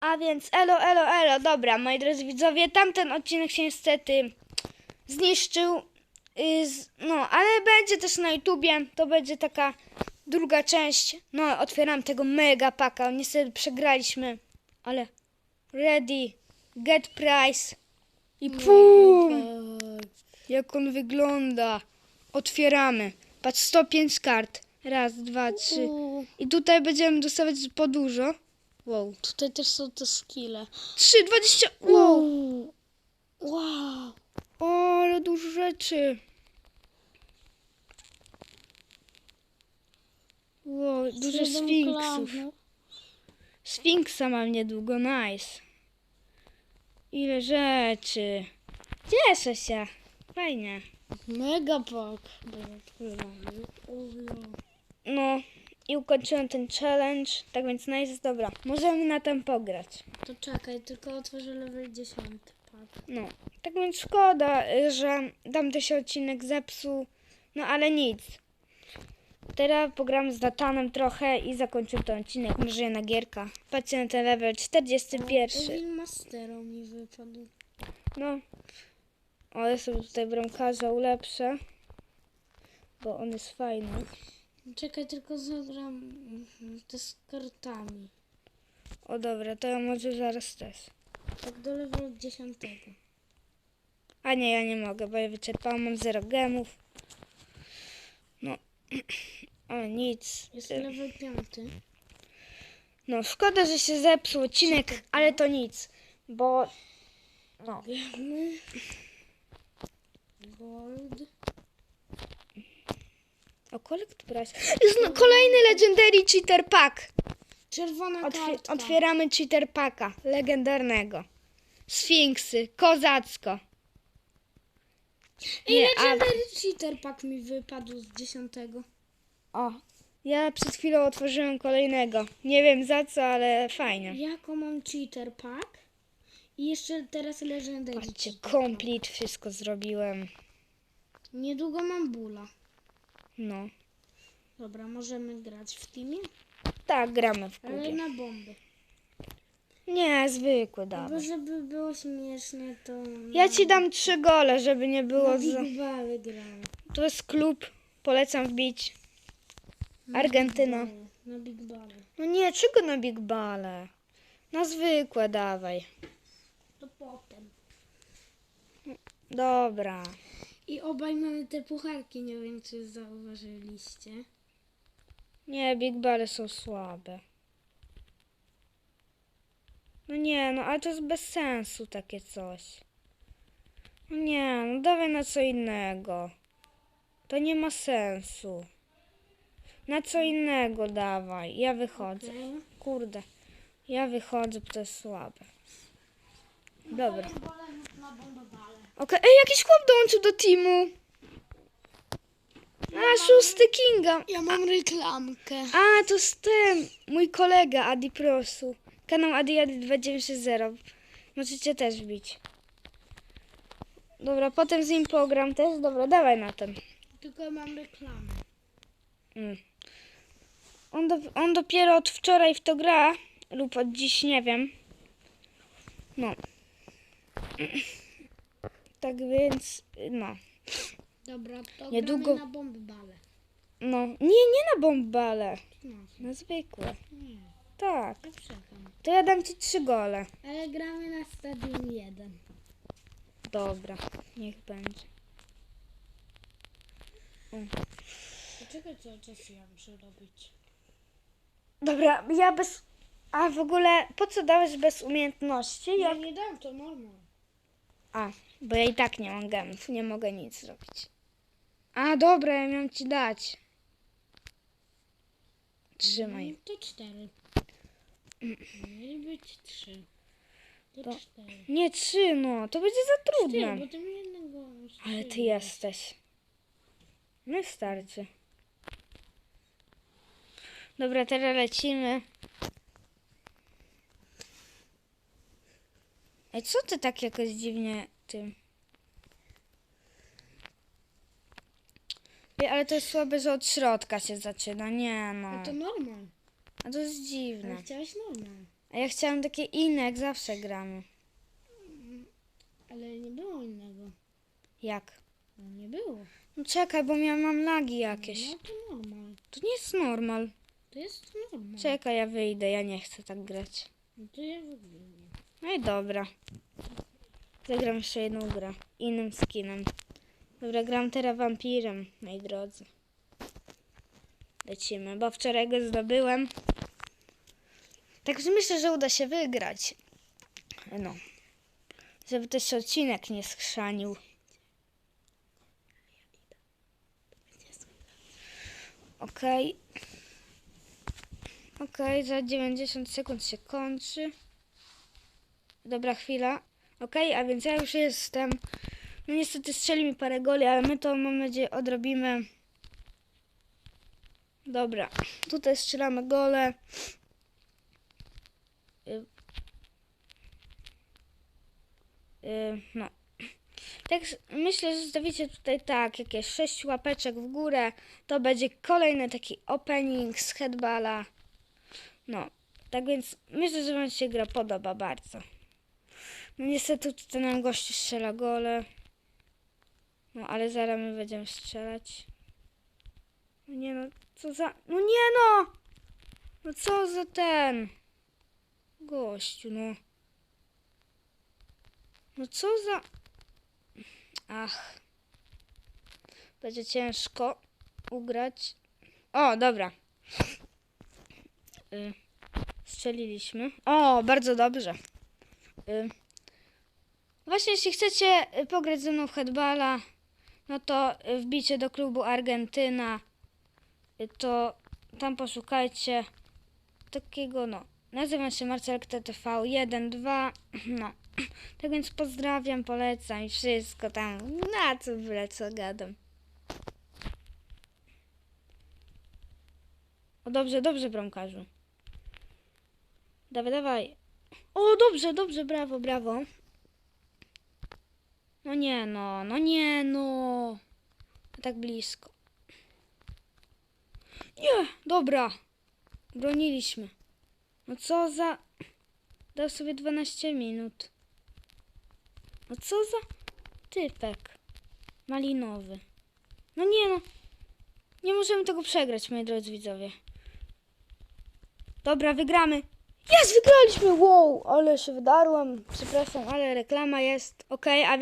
A więc elo, elo, elo. Dobra, moi drodzy widzowie, tamten odcinek się niestety zniszczył. Y, No, ale będzie też na YouTubie. To będzie taka druga część. No, otwieram tego mega paka. Niestety przegraliśmy, ale ready, get price i pum! Jak on wygląda. Otwieramy. Patrz, 105 kart. Raz, dwa, trzy. I tutaj będziemy dostawać po dużo. Wow. tutaj też są te skille. 3, 20. Wow. Wow. O, ale dużo rzeczy. Wow, dużo sfinksów. Sfinksa mam niedługo, nice. Ile rzeczy. Cieszę się. Fajnie. Mega pak. No i ukończyłem ten challenge, tak więc nice, dobra. Możemy na tym pograć. To czekaj, tylko otworzę level 10 pak. No, tak więc szkoda, że tamten się odcinek zepsuł, no ale nic. Teraz pogram z Datanem trochę i zakończymy ten odcinek, może jedna gierka. Patrzcie na ten level 41. Evil Mastero mi wypadł. No, ja sobie tutaj bramkarza ulepszę, bo on jest fajny. Czekaj, tylko zagram mhm, te z kartami. O dobra, to ja może zaraz też. Tak do level 10. A nie, ja nie mogę, bo ja wyczerpałam, mam 0 gemów. No, ale nic. Jest level 5. No, szkoda, że się zepsuł odcinek, ale to nic, bo no, Wiemy. Gold. O collect price. Jest no, kolejny Legendary Cheater Pack. Czerwona Otwie- kartka. otwieramy Cheater Packa, legendarnego. Sfinksy, kozacko. I Nie, a, Legendary Cheater Pack mi wypadł z 10. o, ja przed chwilą otworzyłem kolejnego. Nie wiem za co, ale fajnie. Jako mam Cheater Pack. I jeszcze teraz Legendary Patrzcie, Cheater complete wszystko zrobiłem. Niedługo mam bula. No, Dobra, możemy grać w teamie, tak, gramy w ale na bomby. Nie, zwykły Bo dawaj. żeby było śmiesznie, to... Ja ci dam trzy gole, żeby nie było za... Big Bały gramy. To jest klub, polecam wbić. Argentyna. Na Big Bały. No nie, czego na Big Bale? Na zwykłe dawaj. To potem. Dobra. I obaj mamy te pucharki, nie wiem czy zauważyliście. Nie, Big Bale są słabe. No nie, no ale to jest bez sensu takie coś. No nie, no dawaj na co innego. To nie ma sensu. Na co innego dawaj. Ja wychodzę. Okej. Kurde. Ja wychodzę, bo to jest słabe. Dobra. Okej, ej, jakiś chłop dołączył do teamu. A, szósty Kinga. Ja mam reklamkę. A, to z tym. Mój kolega Adi Prosu. Kanał Adi Adi 2960. Możecie też wbić. Dobra, potem z nim pogram też. Dobra, dawaj na ten. Tylko mam reklamę. Mm. On, do, on dopiero od wczoraj w to gra. Lub od dziś, nie wiem. No. Tak więc, no. Dobra, to Niedługo- gramy na bombale. No, nie, nie na bombale. No, Na zwykłe. nie, Tak. ja. To ja dam ci trzy gole. Ale gramy na stadium 1. Dobra, niech będzie. Poczekaj cały czas ja muszę robić. Dobra, ja bez... A w ogóle, po co dałeś bez umiejętności? Ja Jak... nie dam, to normal. A, bo ja i tak nie mam gemów, nie mogę nic zrobić. A, dobra, ja miałam ci dać. Trzymaj. No, to 4. Mieli być 3. To, To- 4. Nie trzy, no, to będzie za trudne. bo ty mi jednego Ale ty jesteś. No starczy. Dobra, teraz lecimy. Ej, co ty tak jakoś dziwnie tym... Ej, ale to jest słabe, że od środka się zaczyna. Nie no. A to normal. A to jest dziwne. Ale chciałeś normal. A ja chciałam takie inne, jak zawsze gramy. Ale nie było innego. Jak? No nie było. No czekaj, bo ja mam lagi jakieś. No to normal. To nie jest normal. To jest normal. Czekaj, ja wyjdę, ja nie chcę tak grać. No to ja wyglądam. No i dobra. Zagram jeszcze jedną grę. Innym skinem. Dobra, gram teraz wampirem, moi drodzy. Lecimy, bo wczoraj go zdobyłem. Także myślę, że uda się wygrać. No. Żeby też odcinek nie skrzanił. Okej. Okej, za 90 sekund się kończy. Dobra chwila. Okej, a więc ja już jestem. No niestety strzeli mi parę goli, ale my to mam nadzieję odrobimy. Dobra, tutaj strzelamy gole. Y, y, No. Tak, myślę, że zostawicie tutaj tak, jakieś sześć łapeczek w górę. To będzie kolejny taki opening z headballa. No, tak więc myślę, że Wam się gra podoba bardzo. Niestety tutaj nam gościu strzela gole. No ale zaraz my będziemy strzelać. No nie no, co za... No nie no! No co za ten... Gościu, no. No co za... Ach. Będzie ciężko ugrać. O, dobra. Y, strzeliliśmy. O, bardzo dobrze. Y, Właśnie jeśli chcecie y, pograć ze mną w headballa, no to y, wbijcie do klubu Argentyna, y, to tam poszukajcie takiego, no, nazywam się Marcel TTV 1, 2, no. Tak więc pozdrawiam, polecam i wszystko tam, na co byle co gadam. O dobrze, dobrze bramkarzu. Dawaj, dawaj. O, dobrze, dobrze, brawo, brawo. No nie no, no nie no. Tak blisko. Nie, dobra. Broniliśmy. No co za... Dał sobie 12 minut. No co za typek malinowy. No nie no. Nie możemy tego przegrać, moi drodzy widzowie. Dobra, wygramy. Jest, wygraliśmy! Wow, ale się wydarłam. Przepraszam, ale reklama jest. Okej, a